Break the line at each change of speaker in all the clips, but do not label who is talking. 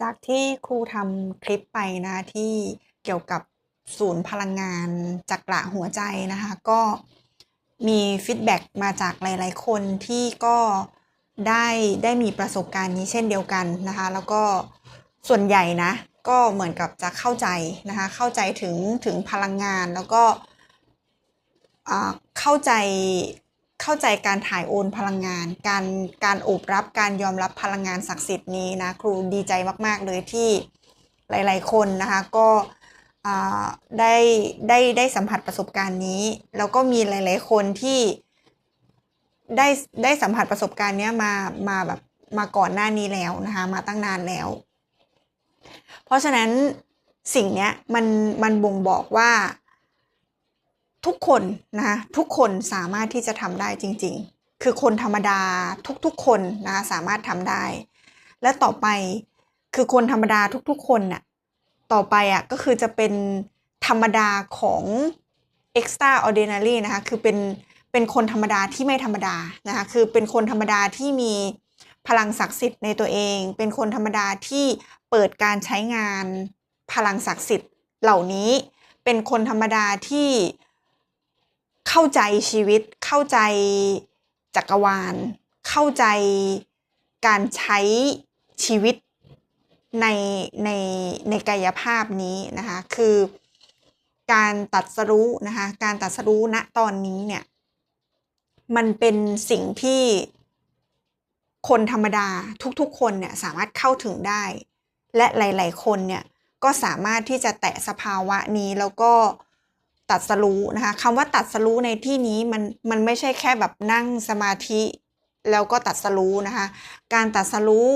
จากที่ครูทำคลิปไปนะที่เกี่ยวกับศูนย์พลังงานจักระหัวใจนะคะ ก็มีฟีดแบ็กมาจากหลาย ๆ คนที่ก็ได้ได้มีประสบการณ์นี้เช่นเดียวกันนะคะ แล้วก็ส่วนใหญ่นะ ก็เหมือนกับจะเข้าใจนะคะ เข้าใจถึงถึงพลังงานแล้วก็อ่าเข้าใจ เข้าใจการถ่ายโอนพลังงาน การการโอบรับการยอมรับพลังงานศักดิ์สิทธิ์นี้นะครูดีใจมาก ๆ เลยที่หลาย ๆ คนนะคะก็ได้ได้ได้สัมผัสประสบการณ์นี้ แล้วก็มีหลาย ๆ คนที่ได้ได้สัมผัสประสบการณ์เนี้ยมามาแบบมาก่อนหน้านี้แล้วนะคะมาตั้งนานแล้ว เพราะฉะนั้นสิ่งเนี้ยมันมันบ่งบอกว่า ทุกคนนะคะทุกคนสามารถที่จะทำได้จริง ๆ คือคนธรรมดาทุกๆ คนนะคะสามารถทำได้ และต่อไปคือคนธรรมดาทุกๆ คนน่ะต่อไปอะก็คือจะเป็นธรรมดาของ extraordinary นะคะคือเป็นเป็นคนธรรมดาที่ไม่ธรรมดานะคะคือเป็นคนธรรมดาที่มีพลังศักดิ์สิทธิ์ในตัวเอง เป็นคนธรรมดาที่เปิดการใช้งานพลังศักดิ์สิทธิ์เหล่านี้ เป็นคนธรรมดาที่ เข้าใจชีวิต เข้าใจจักรวาล เข้าใจการใช้ชีวิตในในในกายภาพนี้นะคะ คือการตัดสรู้นะคะการตัดสรู้ณตอนนี้เนี่ยมันเป็นสิ่งที่คนธรรมดาทุกๆ คนเนี่ยสามารถเข้าถึงได้ และหลาย ๆ คนเนี่ยก็สามารถที่จะแตะสภาวะนี้แล้วก็ ตัดสรู้นะคะคำว่าตัดสรู้ในที่นี้มันมันไม่ใช่แค่แบบนั่งสมาธิแล้วก็ตัดสรู้นะคะ การตัดสรู้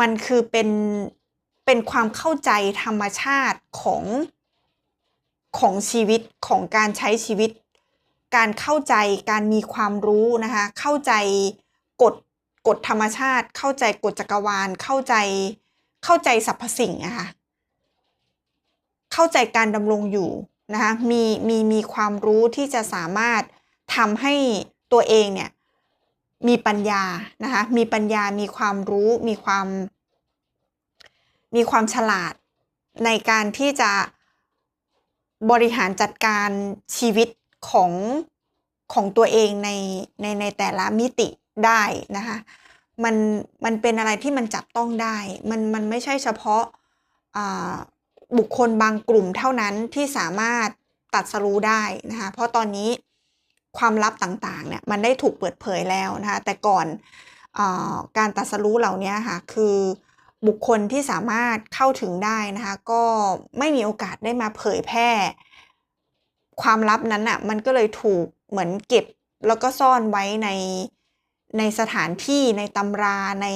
มันคือเป็นเป็นความเข้าใจธรรมชาติของของชีวิตของการใช้ชีวิต การเข้าใจการมีความรู้นะคะเข้าใจกฎกฎธรรมชาติ เข้าใจกฎจักรวาล เข้าใจเข้าใจสรรพสิ่งนะคะเข้าใจการดำรงอยู่ นะคะมีมีมีความรู้ที่จะสามารถทำให้ตัวเองเนี่ยมีปัญญานะคะมีปัญญามีความรู้มีความ มีความฉลาดในการที่จะบริหารจัดการชีวิตของของตัวเองในในในแต่ละมิติได้นะคะมันมันเป็นอะไรที่มันจับต้องได้ มันมันไม่ใช่เฉพาะ บุคคลบางกลุ่มเท่านั้นที่สามารถตัดสรู้ได้นะคะเพราะตอนนี้ความลับต่างๆเนี่ยมันได้ถูกเปิดเผยแล้วนะคะแต่ก่อนอการตัดสรู้เหล่านี้ค่ะคือบุคคลที่สามารถเข้าถึงได้นะคะก็ไม่มีโอกาสได้มาเผยแพร่ ความลับนั้นอะมันก็เลยถูกเหมือนเก็บแล้วก็ซ่อนไว้ในในสถานที่ในตำราใน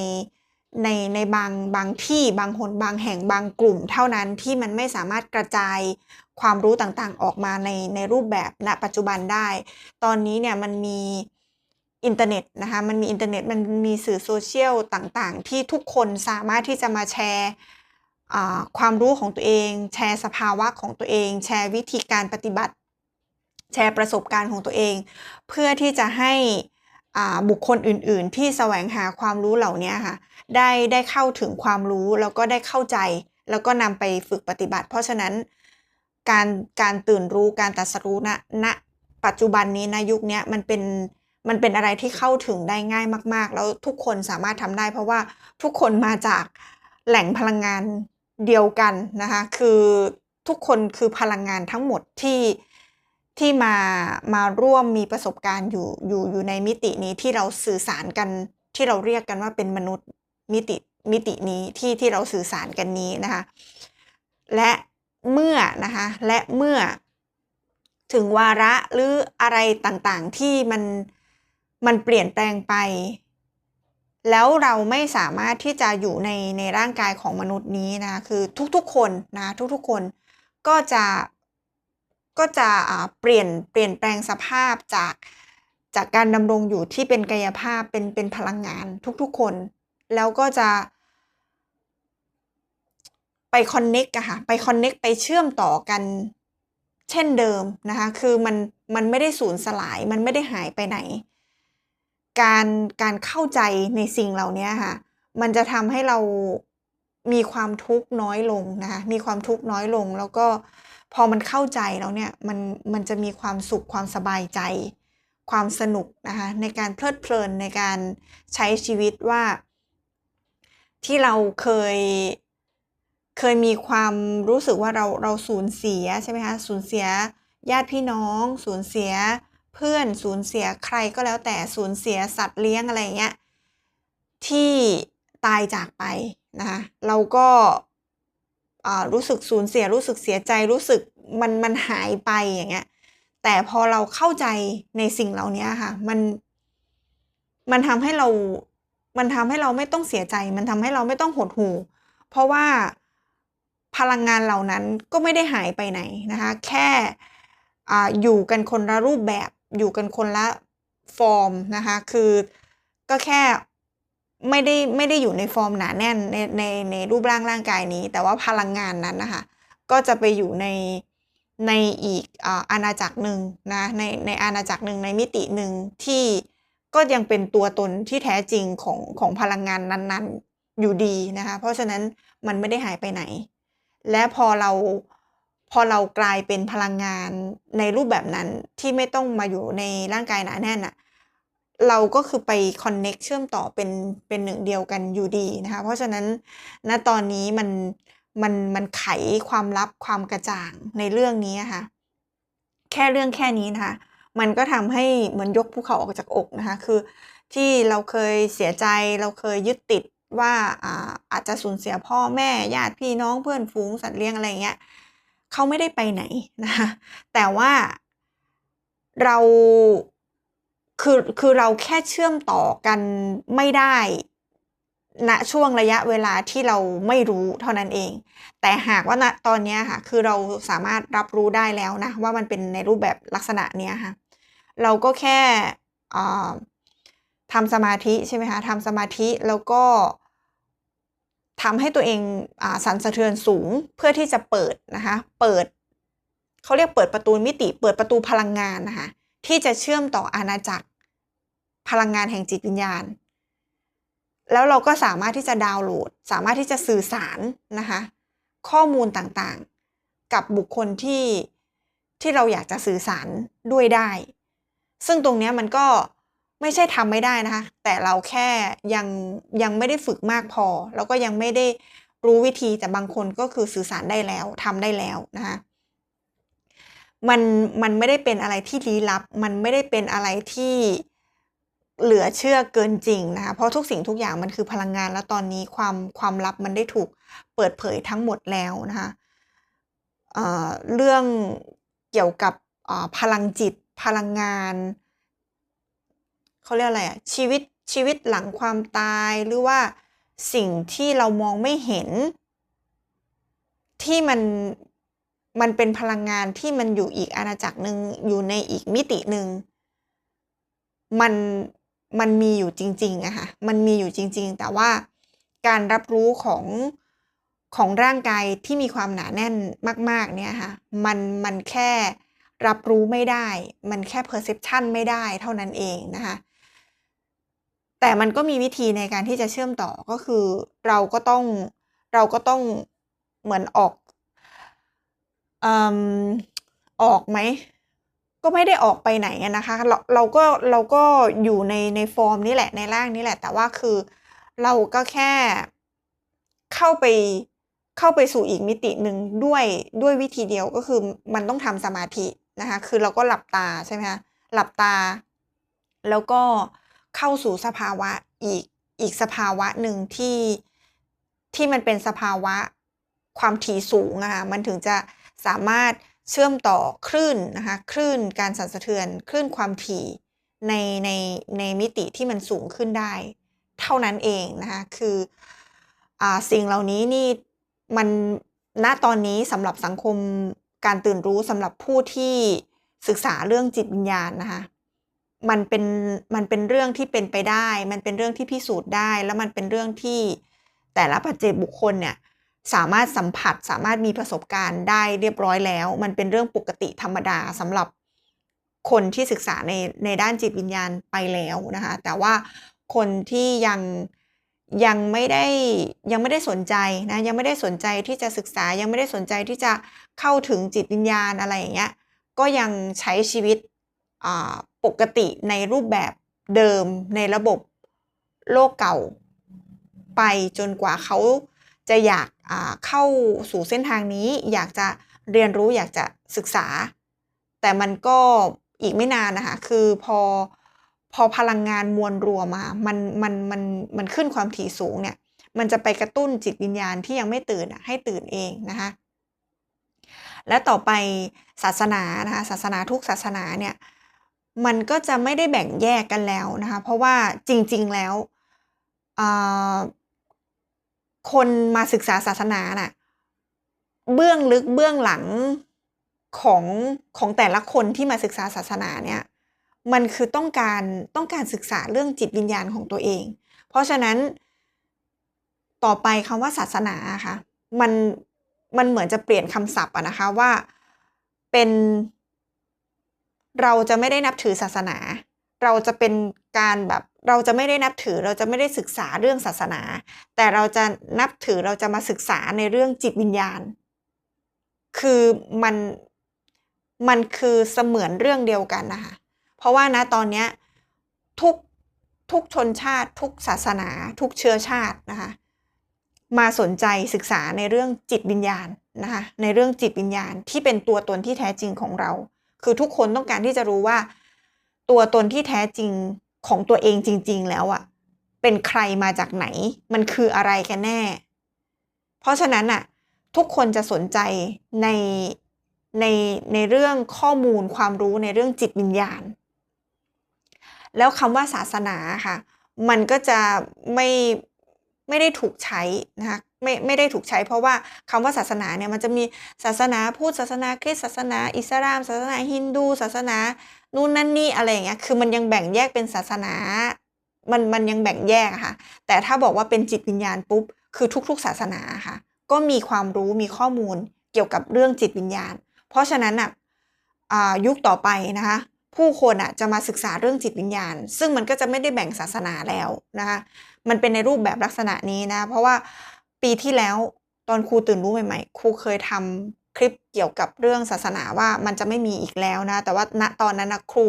ในในบางบางที่บางหนบางแห่งบางกลุ่ม เท่านั้นที่มันไม่สามารถกระจายความรู้ต่างๆ ออกมาในในรูปแบบณปัจจุบันได้ ตอนนี้เนี่ยมันมีอินเทอร์เน็ตนะคะมันมีอินเทอร์เน็ตมันมีสื่อโซเชียลต่างๆ ที่ทุกคนสามารถที่จะมาแชร์ความรู้ของตัวเอง แชร์สภาวะของตัวเอง แชร์วิธีการปฏิบัติ แชร์ประสบการณ์ของตัวเอง เพื่อที่จะให้บุคคลอื่นๆ ที่แสวงหาความรู้เหล่านี้ค่ะ ได้ได้เข้าถึงความรู้แล้วก็ได้เข้าใจ แล้วก็นำไปฝึกปฏิบัติ เพราะฉะนั้นการการตื่นรู้การตัดสรู้ณณปัจจุบันนี้นะยุคนี้มันเป็นมันเป็นอะไรที่เข้าถึงได้ง่ายมาก ๆ แล้วทุกคนสามารถทำได้ เพราะว่าทุกคนมาจากแหล่งพลังงานเดียวกันนะคะคือทุกคนคือพลังงานทั้งหมดที่ที่มามาร่วมมีประสบการณ์อยู่อยู่อยู่ในมิตินี้ที่เราสื่อสารกันที่เราเรียกกันว่าเป็นมนุษย์ มิติมิตินี้ที่ที่เราสื่อสารกันนี้นะคะ และเมื่อนะคะและเมื่อถึงวาระหรืออะไรต่างๆที่มันมันเปลี่ยนแปลงไป แล้วเราไม่สามารถที่จะอยู่ในในร่างกายของมนุษย์นี้นะคือทุกๆคนนะทุกๆคนก็จะก็จะเปลี่ยนเปลี่ยนแปลงสภาพจากจากการดำรงอยู่ที่เป็นกายภาพเป็นเป็นพลังงานทุกๆคน แล้วก็จะ ไปคอนเน็กอะค่ะ ไปคอนเน็กไปเชื่อมต่อกันเช่นเดิมนะคะ คือมันมันไม่ได้สูญสลาย มันไม่ได้หายไปไหน การการเข้าใจในสิ่งเหล่านี้ค่ะ มันจะทำให้เรามีความทุกข์น้อยลงนะคะ มีความทุกข์น้อยลง แล้วก็พอมันเข้าใจแล้วเนี่ย มันมันจะมีความสุขความสบายใจ ความสนุกนะคะในการเพลิดเพลินในการใช้ชีวิตว่า ที่เราเคยเคยมีความรู้สึกว่าเราเราสูญเสียใช่ไหมคะสูญเสียญาติพี่น้อง สูญเสียเพื่อนสูญเสียใครก็แล้วแต่สูญเสียสัตว์เลี้ยงอะไรเงี้ยที่ตายจากไปนะคะเราก็รู้สึกสูญเสียรู้สึกเสียใจรู้สึกมันมันหายไปอย่างเงี้ยแต่พอเราเข้าใจในสิ่งเหล่านี้ค่ะมันมันทำให้เรา มันทำให้เราไม่ต้องเสียใจ มันทำให้เราไม่ต้องหดหู่ เพราะว่าพลังงานเหล่านั้นก็ไม่ได้หายไปไหนนะคะ แค่อ่อยู่กันคนละรูปแบบ อยู่กันคนละฟอร์มนะคะ คือก็แค่ไม่ได้ไม่ได้อยู่ในฟอร์มหนาแน่นในในในรูปร่างร่างกายนี้ แต่ว่าพลังงานนั้นนะคะ ก็จะไปอยู่ในในอีกออาณาจักรหนึ่งนะในในอาณาจักรหนึ่งในมิติหนึ่งที่ ก็ยังเป็นตัวตนที่แท้จริงของของพลังงานนั้นๆ อยู่ดีนะคะ เพราะฉะนั้นมันไม่ได้หายไปไหน และพอเราพอเรากลายเป็นพลังงานในรูปแบบนั้นที่ไม่ต้องมาอยู่ในร่างกายหนาแน่นน่ะเราก็คือไปคอนเน็กเชื่อมต่อเป็นเป็นหนึ่งเดียวกันอยู่ดีนะคะ เพราะฉะนั้นณตอนนี้มันมันมันไขความลับความกระจ่างในเรื่องนี้อะค่ะ แค่เรื่องแค่นี้นะคะ มันก็ทำให้เหมือนยกภูเขาออกจากอกนะคะ คือที่เราเคยเสียใจเราเคยยึดติดว่าอาอาจจะสูญเสียพ่อแม่ญาติพี่น้องเพื่อนฝูงสัตว์เลี้ยงอะไรเงี้ยเขาไม่ได้ไปไหนนะคะแต่ว่าเราคือคือเราแค่เชื่อมต่อกันไม่ได้ณช่วงระยะเวลาที่เราไม่รู้เท่านั้นเอง แต่หากว่าณตอนนี้ค่ะ คือเราสามารถรับรู้ได้แล้วนะ ว่ามันเป็นในรูปแบบลักษณะเนี้ยค่ะ เราก็แค่ทำสมาธิใช่ไหมคะทำสมาธิแล้วก็ทำให้ตัวเองอสั่นสะเทือนสูงเพื่อที่จะเปิดนะคะเปิดเขาเรียกเปิดประตูมิติ เปิดประตูพลังงานนะคะที่จะเชื่อมต่ออาณาจักรพลังงานแห่งจิตวิญญาณ แล้วเราก็สามารถที่จะดาวน์โหลด สามารถที่จะสื่อสารนะคะข้อมูลต่างๆ กับบุคคลที่ที่เราอยากจะสื่อสารด้วยได้ ซึ่งตรงนี้มันก็ไม่ใช่ทำไม่ได้นะคะ แต่เราแค่ยังยังไม่ได้ฝึกมากพอ แล้วก็ยังไม่ได้รู้วิธีแต่บางคนก็คือสื่อสารได้แล้วทำได้แล้วนะคะมันมันไม่ได้เป็นอะไรที่ลี้ลับ มันไม่ได้เป็นอะไรที่เหลือเชื่อเกินจริงนะคะเพราะทุกสิ่งทุกอย่างมันคือพลังงานแล้วตอนนี้ความความลับมันได้ถูกเปิดเผยทั้งหมดแล้วนะคะเอ่อเรื่องเกี่ยวกับพลังจิต พลังงานเขาเรียกอะไรอะชีวิตชีวิตหลังความตายหรือว่าสิ่งที่เรามองไม่เห็น ที่มันมันเป็นพลังงานที่มันอยู่อีกอาณาจักรหนึ่งอยู่ในอีกมิติหนึ่งมันมันมีอยู่จริงๆอะค่ะมันมีอยู่จริง ๆ แต่ว่าการรับรู้ของของร่างกายที่มีความหนาแน่นมาก ๆ เนี่ยค่ะ มันมันแค่ รับรู้ไม่ได้ มันแค่ perception ไม่ได้เท่านั้นเองนะคะแต่มันก็มีวิธีในการที่จะเชื่อมต่อก็คือเราก็ต้องเราก็ต้องเหมือนออกออออกไหมก็ไม่ได้ออกไปไหนนะคะเราเราก็เราก็อยู่ในในฟอร์มนี้แหละในร่างนี้แหละ แต่ว่าคือเราก็แค่เข้าไปเข้าไปสู่อีกมิติหนึ่งด้วยด้วยวิธีเดียวก็คือมันต้องทำสมาธิ นะคะคือเราก็หลับตาใช่ไหมคะหลับตา แล้วก็เข้าสู่สภาวะอีกอีกสภาวะหนึ่งที่ที่มันเป็นสภาวะความถี่สูงอะค่ะมันถึงจะสามารถเชื่อมต่อคลื่นนะคะคลื่นการสั่นสะเทือนคลื่นความถี่ในในในมิติที่มันสูงขึ้นได้ เท่านั้นเองนะคะคืออสิ่งเหล่านี้นี่มันณตอนนี้สำหรับสังคม การตื่นรู้สำหรับผู้ที่ศึกษาเรื่องจิตวิญญาณนะคะมันเป็นมันเป็นเรื่องที่เป็นไปได้ มันเป็นเรื่องที่พิสูจน์ได้ แล้วมันเป็นเรื่องที่แต่ละปัจเจกบุคคลเนี่ยสามารถสัมผัสสามารถมีประสบการณ์ได้เรียบร้อยแล้ว มันเป็นเรื่องปกติธรรมดาสำหรับคนที่ศึกษาในในด้านจิตวิญญาณไปแล้วนะคะ แต่ว่าคนที่ยัง ยังไม่ได้ยังไม่ได้สนใจนะยังไม่ได้สนใจที่จะศึกษายังไม่ได้สนใจที่จะเข้าถึงจิตวิญญาณอะไรอย่างเงี้ยก็ยังใช้ชีวิตปกติในรูปแบบเดิมในระบบโลกเก่าไปจนกว่าเขาจะอยากเข้าสู่เส้นทางนี้ อยากจะเรียนรู้อยากจะศึกษา แต่มันก็อีกไม่นานนะคะคือพอ พอพลังงานมวลรวมมามันมันมันมันขึ้นความถี่สูงเนี่ย มันจะไปกระตุ้นจิตวิญญาณที่ยังไม่ตื่นให้ตื่นเองนะคะ และต่อไปศาสนานะคะศาสนาทุกศาสนาเนี่ยมันก็จะไม่ได้แบ่งแยกกันแล้วนะคะ เพราะว่าจริง ๆ แล้วคนมาศึกษาศาสนาน่ะเบื้องลึกเบื้องหลังของของแต่ละคนที่มาศึกษาศาสนาเนี่ย มันคือต้องการต้องการศึกษาเรื่องจิตวิญญาณของตัวเอง เพราะฉะนั้น ต่อไปคำว่าศาสนาค่ะ มันมันเหมือนจะเปลี่ยนคำศัพท์อะนะคะว่าเป็น เราจะไม่ได้นับถือศาสนา เราจะเป็นการแบบเราจะไม่ได้นับถือเราจะไม่ได้ศึกษาเรื่องศาสนา แต่เราจะนับถือเราจะมาศึกษาในเรื่องจิตวิญญาณ คือมันมันคือเสมือนเรื่องเดียวกันนะคะ เพราะว่านะตอนนี้ทุกทุกชนชาติ ทุกศาสนา ทุกเชื้อชาตินะคะมาสนใจศึกษาในเรื่องจิตวิญญาณนะคะในเรื่องจิตวิญญาณที่เป็นตัวตนที่แท้จริงของเรา คือทุกคนต้องการที่จะรู้ว่า ตัวตนที่แท้จริงของตัวเองจริง ๆ แล้วอะเป็นใครมาจากไหน มันคืออะไรกันแน่ เพราะฉะนั้นอะทุกคนจะสนใจในในในเรื่องข้อมูลความรู้ในเรื่องจิตวิญญาณ แล้วคำว่าศาสนาค่ะ มันก็จะไม่ไม่ได้ถูกใช้นะคะไม่ไม่ได้ถูกใช้ เพราะว่าคำว่าศาสนาเนี่ยมันจะมีศาสนาพุทธศาสนาคริสต์ศาสนา อิสลาม ศาสนาฮินดู ศาสนานู่นนั่นนี่อะไรอย่างเงี้ยคือมันยังแบ่งแยกเป็นศาสนา มันมันยังแบ่งแยกค่ะ แต่ถ้าบอกว่าเป็นจิตวิญญาณปุ๊บคือทุก ๆ ศาสนาค่ะ ก็มีความรู้มีข้อมูลเกี่ยวกับเรื่องจิตวิญญาณ เพราะฉะนั้นอะยุคต่อไปนะคะ ผู้คนอะจะมาศึกษาเรื่องจิตวิญญาณ ซึ่งมันก็จะไม่ได้แบ่งศาสนาแล้วนะคะมันเป็นในรูปแบบลักษณะนี้นะ เพราะว่าปีที่แล้วตอนครูตื่นรู้ใหม่ๆครูเคยทำคลิปเกี่ยวกับเรื่องศาสนาว่ามันจะไม่มีอีกแล้วนะ แต่ว่าณตอนนั้นนะครู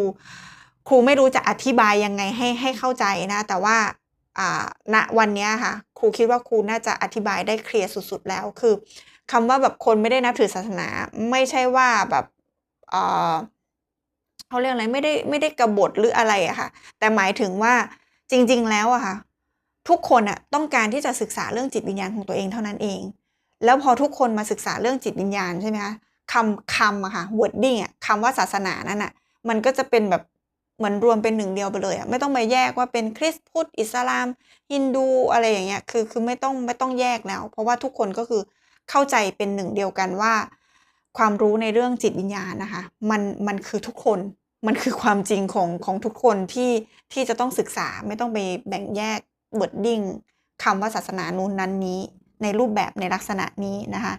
ครูไม่รู้จะอธิบายยังไงให้ให้เข้าใจนะ แต่ว่าอ่าณวันนี้ค่ะ ครูคิดว่าครูน่าจะอธิบายได้เคลียร์สุดๆ แล้วคือคำว่าแบบคนไม่ได้นับถือศาสนา ไม่ใช่ว่าแบบ เขาเรียกอะไรไม่ได้ไม่ได้กระบฏหรืออะไรอะค่ะ แต่หมายถึงว่าจริง ๆ แล้วอะค่ะ ทุกคนอะต้องการที่จะศึกษาเรื่องจิตวิญญาณของตัวเองเท่านั้นเอง แล้วพอทุกคนมาศึกษาเรื่องจิตวิญญาณใช่ไหมคะคำคำอะค่ะ wording อะคำว่าศาสนานั่นอะมันก็จะเป็นแบบเหมือนรวมเป็นหนึ่งเดียวไปเลยอะไม่ต้องมาแยกว่าเป็นคริสต์พุทธอิสลามฮินดูอะไรอย่างเงี้ยคือคือไม่ต้องไม่ต้องแยกแล้ว เพราะว่าทุกคนก็คือเข้าใจเป็นหนึ่งเดียวกันว่า ความรู้ในเรื่องจิตวิญญาณนะคะ มันมันคือทุกคน มันคือความจริงของของทุกคนที่ที่จะต้องศึกษาไม่ต้องไปแบ่งแยกเบิร์ดดิ้งคำว่าศาสนานู้นนั้นนี้ ในรูปแบบในลักษณะนี้นะคะ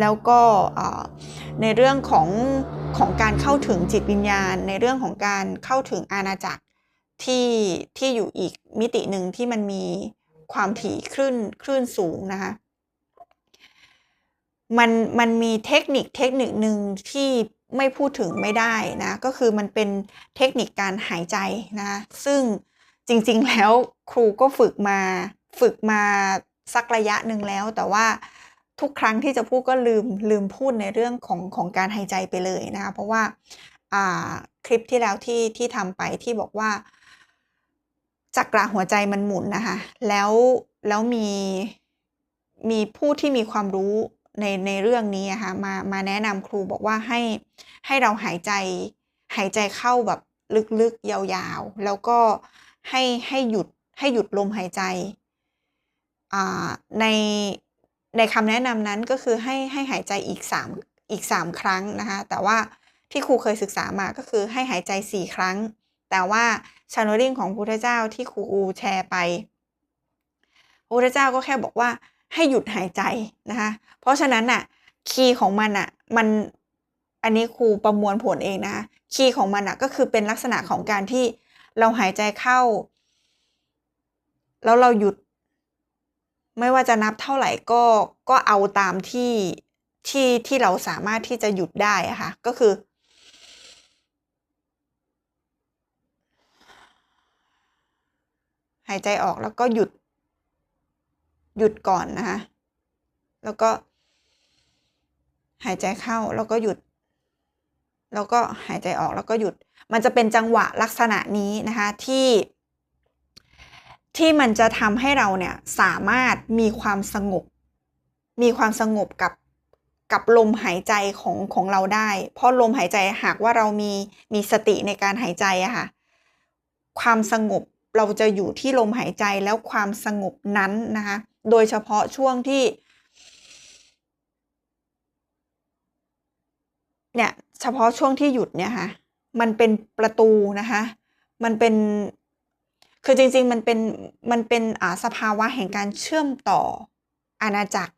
แล้วก็ในเรื่องของของการเข้าถึงจิตวิญญาณ ในเรื่องของการเข้าถึงอาณาจักรที่ที่อยู่อีกมิติหนึ่งที่มันมีความถี่คลื่นคลื่นสูงนะคะมันมันมีเทคนิคเทคนิคหนึ่งที่ ไม่พูดถึงไม่ได้นะ ก็คือมันเป็นเทคนิคการหายใจนะ ซึ่งจริงๆแล้วครูก็ฝึกมาฝึกมาสักระยะหนึ่งแล้ว แต่ว่าทุกครั้งที่จะพูดก็ลืมลืมพูดในเรื่องของของการหายใจไปเลยนะคะเพราะว่าคลิปที่แล้วที่ที่ทำไปที่บอกว่าจักระหัวใจมันหมุนนะคะแล้วแล้วมีมีผู้ที่มีความรู้ ในในเรื่องนี้นะคะมามาแนะนำครูบอกว่าให้ให้เราหายใจหายใจเข้าแบบลึกๆยาวๆ แล้วก็ให้ให้หยุดให้หยุดลมหายใจในในคำแนะนำนั้นก็คือให้ให้หายใจอีกสามอีกสามครั้งนะคะแต่ว่าที่ครูเคยศึกษามาก็คือให้หายใจสี่ครั้ง แต่ว่าชานอริงของพุทธเจ้าที่ครูแชร์ไปพระพุทธเจ้าก็แค่บอกว่า ให้หยุดหายใจนะคะ เพราะฉะนั้นน่ะคีย์ของมันอะมันอันนี้ครูประมวลผลเองนะคะคีย์ของมันอะก็คือเป็นลักษณะของการที่เราหายใจเข้า แล้วเราหยุด ไม่ว่าจะนับเท่าไหร่ก็ก็เอาตามที่ที่ที่เราสามารถที่จะหยุดได้อะค่ะก็คือ หายใจออกแล้วก็หยุด หยุดก่อนนะคะ แล้วก็ หายใจเข้าแล้วก็หยุด แล้วก็หายใจออกแล้วก็หยุด มันจะเป็นจังหวะลักษณะนี้นะคะที่ที่มันจะทำให้เราเนี่ยสามารถมีความสงบ มีความสงบกับกับลมหายใจของของเราได้ เพราะลมหายใจหากว่าเรามีมีสติในการหายใจอะค่ะความสงบเราจะอยู่ที่ลมหายใจแล้วความสงบนั้นนะคะ โดยเฉพาะช่วงที่ เนี่ยเฉพาะช่วงที่หยุดเนี่ยค่ะ มันเป็นประตูนะคะ มันเป็นคือจริงๆ มันเป็นมันเป็นอ่าสภาวะแห่งการเชื่อมต่ออาณาจักร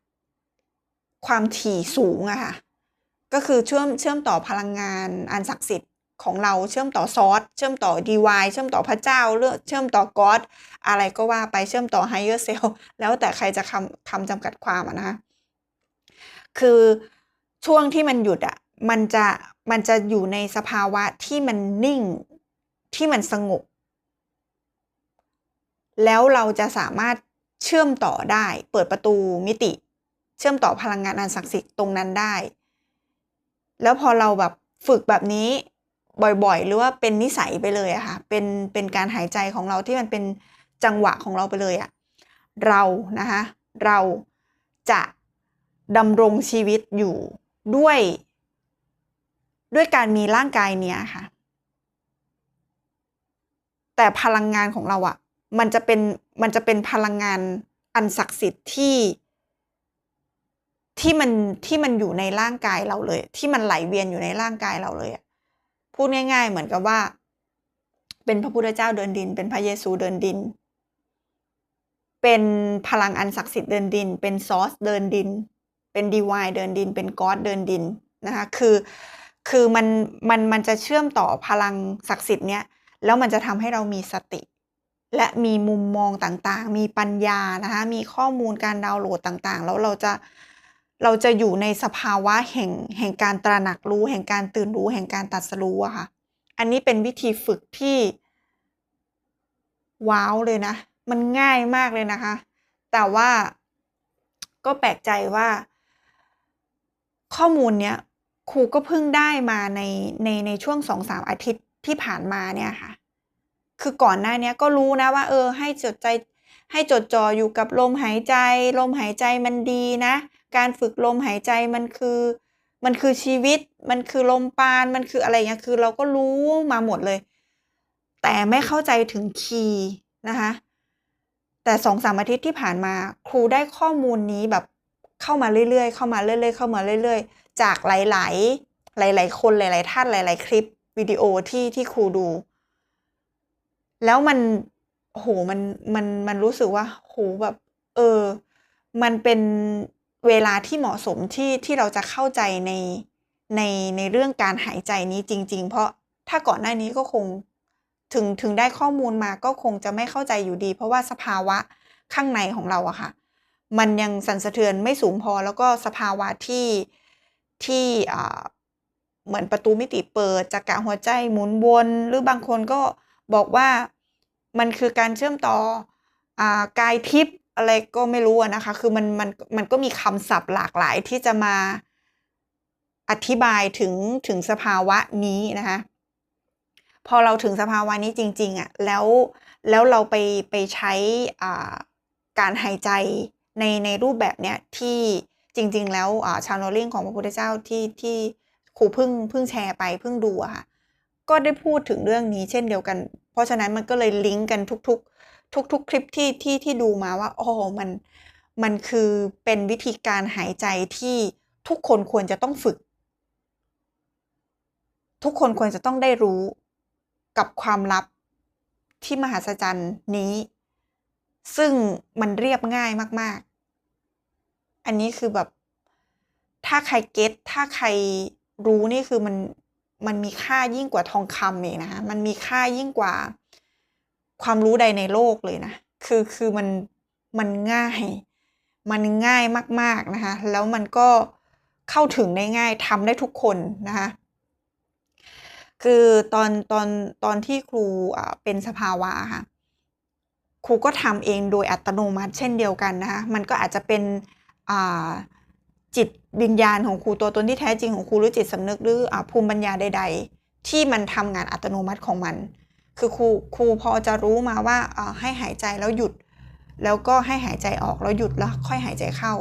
ความถี่สูงอะค่ะ ก็คือเชื่อมเชื่อมต่อพลังงานอันศักดิ์สิทธิ์ ของเราเชื่อมต่อซอสเชื่อมต่อดีวายเชื่อมต่อพระเจ้าเลือเชื่อมต่อกอดอะไรก็ว่าไปเชื่อมต่อไฮเออร์เซลแล้วแต่ใครจะคำคำจำกัดความอะนะคะคือช่วงที่มันหยุดอะมันจะมันจะอยู่ในสภาวะที่มันนิ่งที่มันสงบแล้วเราจะสามารถเชื่อมต่อได้ เปิดประตูมิติ เชื่อมต่อพลังงานอันศักดิ์สิทธิ์ตรงนั้นได้ แล้วพอเราแบบฝึกแบบนี้ บ่อยๆ หรือว่าเป็นนิสัยไปเลยอะค่ะเป็นเป็นการหายใจของเราที่มันเป็นจังหวะของเราไปเลยอะเรานะคะเราจะดำรงชีวิตอยู่ด้วย ด้วยการมีร่างกายเนี้ยค่ะ แต่พลังงานของเราอะมันจะเป็นมันจะเป็นพลังงานอันศักดิ์สิทธิ์ที่ที่มันที่มันอยู่ในร่างกายเราเลย ที่มันไหลเวียนอยู่ในร่างกายเราเลยอะ พูดง่าย ๆ เหมือนกับว่า เป็นพระพุทธเจ้าเดินดิน เป็นพระเยซูเดินดิน เป็นพลังอันศักดิ์สิทธิ์เดินดิน เป็นซอสเดินดิน เป็นดีวายเดินดิน เป็นก๊อดเดินดินนะคะ คือคือมันมันมันจะเชื่อมต่อพลังศักดิ์สิทธิ์เนี้ยแล้วมันจะทำให้เรามีสติ และมีมุมมองต่างๆ มีปัญญานะคะ มีข้อมูลการดาวน์โหลดต่างๆ แล้วเราจะ เราจะอยู่ในสภาวะแห่งแห่งการตระหนักรู้ แห่งการตื่นรู้แห่งการตัดสรู้อะค่ะ อันนี้เป็นวิธีฝึกที่ว้าวเลยนะ มันง่ายมากเลยนะคะ แต่ว่าก็แปลกใจว่า ข้อมูลเนี้ยครูก็เพิ่งได้มาในในในช่วงสองสามอาทิตย์ที่ผ่านมาเนี่ยค่ะ คือก่อนหน้านี้ก็รู้นะว่า เออ ให้จดใจให้จดจ่ออยู่กับลมหายใจ ลมหายใจมันดีนะ การฝึกลมหายใจมันคือ มันคือชีวิต มันคือลมปานมันคืออะไรเงี้ยคือเราก็รู้มาหมดเลย แต่ไม่เข้าใจถึงคีย์นะคะแต่สองสามอาทิตย์ที่ผ่านมา ครูได้ข้อมูลนี้แบบเข้ามาเรื่อยๆ เข้ามาเรื่อยๆ เข้ามาเรื่อย ๆ จากหลาย ๆ หลาย ๆ คนหลาย ๆ ท่านหลาย ๆ คลิปวิดีโอที่ที่ครูดู แล้วมันโหมันมันมันรู้สึกว่าโหแบบ เออ มันเป็น เวลาที่เหมาะสมที่ที่เราจะเข้าใจในในในเรื่องการหายใจนี้จริง ๆ เพราะถ้าก่อนหน้านี้ก็คงถึงถึงได้ข้อมูลมาก็คงจะไม่เข้าใจอยู่ดี เพราะว่าสภาวะข้างในของเราอะค่ะ มันยังสั่นสะเทือนไม่สูงพอแล้วก็สภาวะที่ที่เหมือนประตูมิติเปิดจักระหัวใจหมุนวน หรือบางคนก็บอกว่ามันคือการเชื่อมต่ออกายทิพย์ อะไรก็ไม่รู้นะคะ คือมันมันมันก็มีคำศัพท์หลากหลายที่จะมาอธิบายถึงถึงสภาวะนี้นะคะ พอเราถึงสภาวะนี้จริงๆอะ่ะแล้วแล้วเราไปไปใช้การหายใจในในรูปแบบเนี้ยที่จริง ๆ แล้วอ่าชาโนลิ่งของพระพุทธเจ้าที่ที่ครูพิ่งพิ่งแชร์ไปพิ่งดูอะค่ะก็ได้พูดถึงเรื่องนี้เช่นเดียวกัน เพราะฉะนั้นมันก็เลยลิงก์กันทุก ๆ ทุก ๆ คลิปที่ที่ที่ดูมาว่าโอ้มันมันคือเป็นวิธีการหายใจที่ทุกคนควรจะต้องฝึก ทุกคนควรจะต้องได้รู้กับความลับที่มหัศจรรย์นี้ ซึ่งมันเรียบง่ายมาก ๆ อันนี้คือแบบ ถ้าใครเก็ตถ้าใครรู้นี่คือมันมันมีค่ายิ่งกว่าทองคำเองนะคะมันมีค่ายิ่งกว่า ความรู้ใดในโลกเลยนะ คือคือมันมันง่าย มันง่ายมากๆนะคะ แล้วมันก็เข้าถึงได้ง่ายทำได้ทุกคนนะคะคือตอนตอนตอนที่ครูอ่าเป็นสภาวะค่ะครูก็ทำเองโดยอัตโนมัติเช่นเดียวกันนะคะมันก็อาจจะเป็นอ่าจิตวิญญาณของครูตัวตนที่แท้จริงของครูหรือจิตสำนึกหรืออาภูมิปัญญาใด ๆ ที่มันทำงานอัตโนมัติของมัน คือครูครูพอจะรู้มาว่าให้หายใจแล้วหยุด แล้วก็ให้หายใจออกแล้วหยุดแล้วค่อยหายใจเข้า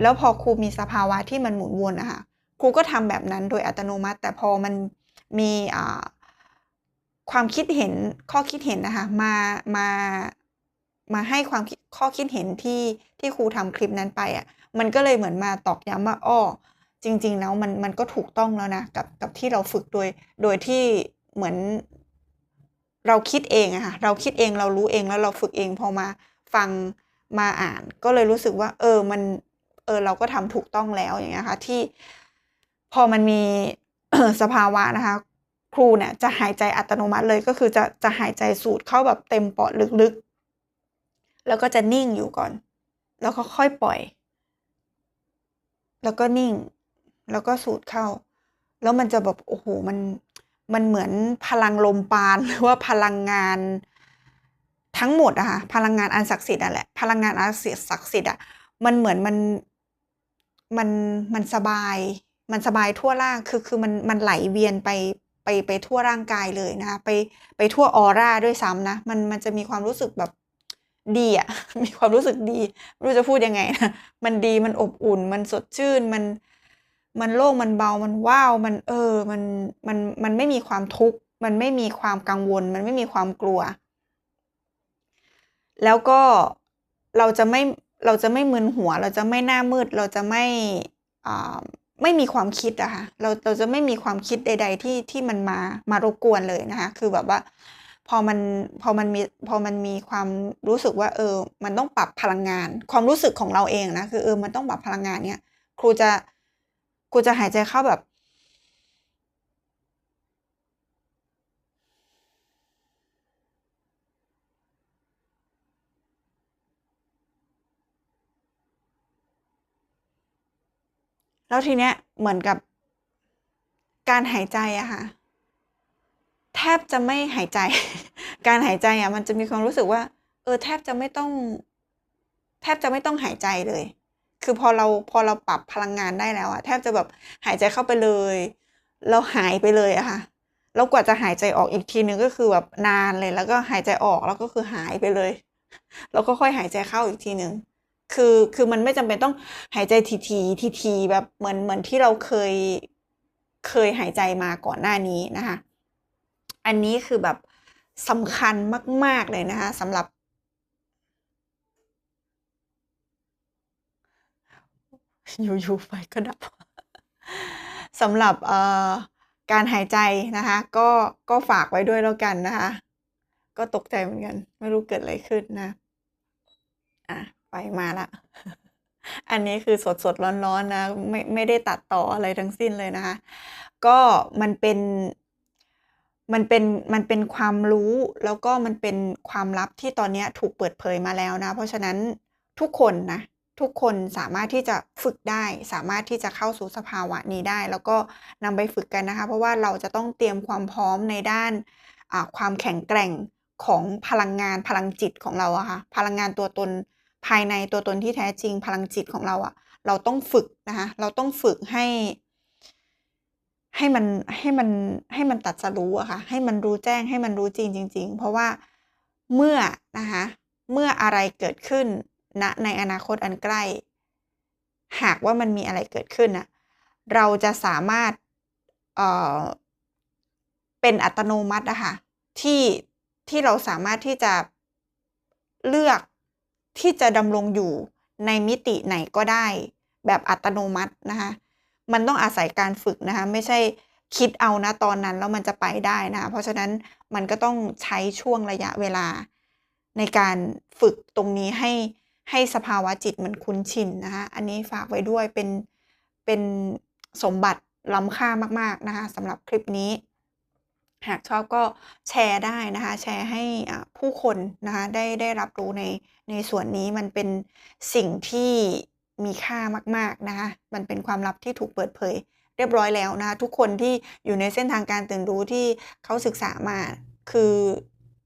แล้วพอครูมีสภาวะที่มันหมุนวนนะคะครูก็ทำแบบนั้นโดยอัตโนมัติ แต่พอมันมีความคิดเห็นข้อคิดเห็นนะคะมามามาให้ความข้อคิดเห็นที่ที่ครูทำคลิปนั้นไปอะมันก็เลยเหมือนมาตอกย้ำว่าอ้อจริง ๆ แล้วมันมันก็ถูกต้องแล้วนะกับกับที่เราฝึกโดยโดยที่เหมือน เราคิดเองอะค่ะเราคิดเองเรารู้เองแล้วเราฝึกเองพอมาฟังมาอ่าน ก็เลยรู้สึกว่า เออมันเออเราก็ทำถูกต้องแล้วอย่างเงี้ยค่ะที่พอมันมีสภาวะนะคะ ครูเนี่ยจะหายใจอัตโนมัติเลยก็คือจะจะหายใจสูดเข้าแบบเต็มปอดลึกๆ แล้วก็จะนิ่งอยู่ก่อน แล้วก็ค่อยปล่อย แล้วก็นิ่ง แล้วก็สูดเข้า แล้วมันจะแบบโอ้โหมัน มันเหมือนพลังลมปานหรือว่าพลังงานทั้งหมดอะค่ะพลังงานอันศักดิ์สิทธิ์อะแหละพลังงานอันศักดิ์สิทธิ์อะมันเหมือนมันมันมันสบาย มันสบายทั่วร่างคือคือมันมันไหลเวียนไปไปไปทั่วร่างกายเลยนะคะไปไปทั่วออร่าด้วยซ้ำนะมันมันจะมีความรู้สึกแบบดีอะมีความรู้สึกดีไม่รู้จะพูดยังไงนะมันดีมันอบอุ่น มันสดชื่นมัน มันโล่งมันเบามันว้าวมันเออมันมันมันไม่มีความทุกข์มันไม่มีความกังวล มันไม่มีความกลัว แล้วก็เราจะไม่เราจะไม่มึนหัว เราจะไม่หน้ามืด เราจะไม่อ่ไม่มีความคิดอะค่ะเราเราจะไม่มีความคิดใด ๆ ที่ที่มันมามารบกวนเลยนะคะ คือแบบว่าพอมันพอมันมีพอมันมีความรู้สึกว่า เออ มันต้องปรับพลังงาน ความรู้สึกของเราเองนะคือเออมันต้องปรับพลังงานเนี่ย ครูจะ ครูจะหายใจเข้าแบบ แล้วทีเนี้ยเหมือนกับ การหายใจอะค่ะ แทบจะไม่หายใจ การหายใจอะมันจะมีความรู้สึกว่า เออ แทบจะไม่ต้อง แทบจะไม่ต้องหายใจเลย คือพอเราพอเราปรับพลังงานได้แล้วอะแทบจะแบบหายใจเข้าไปเลยแล้วหายไปเลยอะค่ะแล้วกว่าจะหายใจออกอีกทีนึงก็คือแบบนานเลย แล้วก็หายใจออกแล้วก็คือหายไปเลยแล้วก็ค่อยหายใจเข้าอีกทีนึงคือคือมันไม่จำเป็นต้องหายใจทีทีทีทีแบบเหมือนเหมือนที่เราเคยเคยหายใจมาก่อนหน้านี้นะคะ อันนี้คือแบบสำคัญมาก ๆเลยนะคะสำหรับ อยู่ๆไฟก็ดับสำหรับการหายใจนะคะ ก็ก็ฝากไว้ด้วยแล้วกันนะคะ ก็ตกใจเหมือนกัน ไม่รู้เกิดอะไรขึ้นนะ อะไฟมาละ อันนี้คือสดๆร้อนๆนะไม่ไม่ได้ตัดต่ออะไรทั้งสิ้นเลยนะคะ ก็มันเป็นมันเป็นมันเป็นความรู้แล้วก็มันเป็นความลับที่ตอนนี้ถูกเปิดเผยมาแล้วนะ เพราะฉะนั้นทุกคนนะ ทุกคนสามารถที่จะฝึกได้ สามารถที่จะเข้าสู่สภาวะนี้ได้ แล้วก็นำไปฝึกกันนะคะ เพราะว่าเราจะต้องเตรียมความพร้อมในด้านความแข็งแกร่งของพลังงานพลังจิตของเราอะค่ะพลังงานตัวตนภายในตัวตนที่แท้จริงพลังจิตของเราอะเราต้องฝึกนะคะเราต้องฝึกให้ ให้มันให้มันให้มันตรัสรู้อะค่ะให้มันรู้แจ้งให้มันรู้จริงจริง ๆ เพราะว่าเมื่อนะคะเมื่ออะไรเกิดขึ้น ณในอนาคตอันใกล้ หากว่ามันมีอะไรเกิดขึ้นน่ะเราจะสามารถเอ่อเป็นอัตโนมัติอะค่ะที่ที่เราสามารถที่จะเลือกที่จะดำรงอยู่ในมิติไหนก็ได้ แบบอัตโนมัตินะคะมันต้องอาศัยการฝึกนะคะไม่ใช่คิดเอานะตอนนั้นแล้วมันจะไปได้นะะเพราะฉะนั้นมันก็ต้องใช้ช่วงระยะเวลาในการฝึกตรงนี้ให้ ให้สภาวะจิตมันคุ้นชินนะคะอันนี้ฝากไว้ด้วยเป็นเป็นสมบัติล้ำค่ามากๆนะคะสำหรับคลิปนี้ หากชอบก็แชร์ได้นะคะแชร์ให้ผู้คนนะคะได้ได้รับรู้ในในส่วนนี้มันเป็นสิ่งที่มีค่ามากๆนะคะมันเป็นความลับที่ถูกเปิดเผย เรียบร้อยแล้วนะคะทุกคนที่อยู่ในเส้นทางการตื่นรู้ที่เขาศึกษามาคือ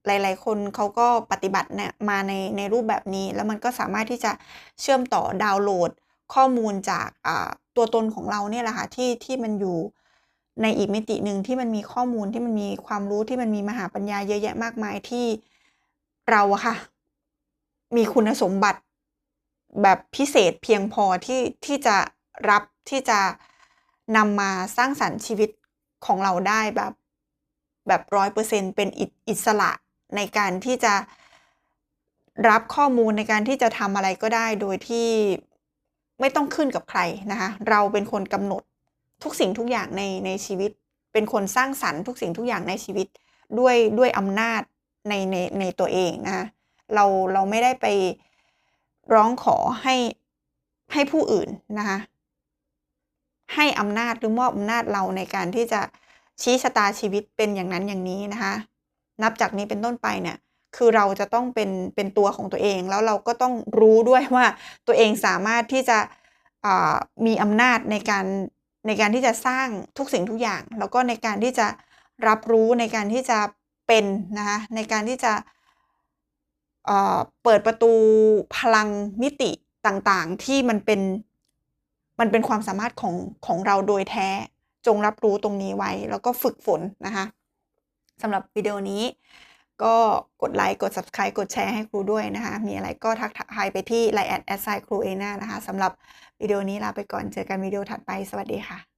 หลาย ๆ คนเขาก็ปฏิบัติเนี่ยมาในในรูปแบบนี้ แล้วมันก็สามารถที่จะเชื่อมต่อดาวน์โหลดข้อมูลจากตัวตนของเราเนี่ยแหละค่ะที่ที่มันอยู่ในอีกมิติหนึ่งที่มันมีข้อมูลที่มันมีความรู้ที่มันมีมหาปัญญาเยอะแยะมากมายที่เราค่ะ มีคุณสมบัติแบบพิเศษเพียงพอที่ที่จะรับที่จะนำมาสร้างสรรค์ชีวิตของเราได้แบบแบบร้อยเปอร์เซ็นเป็นอิสระ ในการที่จะรับข้อมูลในการที่จะทำอะไรก็ได้โดยที่ไม่ต้องขึ้นกับใครนะคะเราเป็นคนกำหนดทุกสิ่งทุกอย่างในในชีวิต เป็นคนสร้างสรรค์ทุกสิ่งทุกอย่างในชีวิตด้วยด้วยอำนาจในในในตัวเองนะคะเราเราไม่ได้ไปร้องขอให้ให้ผู้อื่นนะคะให้อำนาจหรือมอบอำนาจเราในการที่จะชี้ชะตาชีวิตเป็นอย่างนั้นอย่างนี้นะคะ นับจากนี้เป็นต้นไปเนี่ยคือเราจะต้องเป็นเป็นตัวของตัวเอง แล้วเราก็ต้องรู้ด้วยว่าตัวเองสามารถที่จะมีอำนาจในการในการที่จะสร้างทุกสิ่งทุกอย่าง แล้วก็ในการที่จะรับรู้ในการที่จะเป็นนะคะในการที่จะเอ่อเปิดประตูพลังมิติต่างๆ ที่มันเป็นมันเป็นความสามารถของของเราโดยแท้จงรับรู้ตรงนี้ไว้ แล้วก็ฝึกฝนนะคะ สำหรับวิดีโอนี้ ก็กดไลค์กด subscribe กดแชร์ให้ครูด้วยนะคะ มีอะไรก็ทักทายไปที่ line at s i ครูเอน่านะคะสำหรับวิดีโอนี้ลาไปก่อนเจอกันวิดีโอถัดไปสวัสดีค่ะ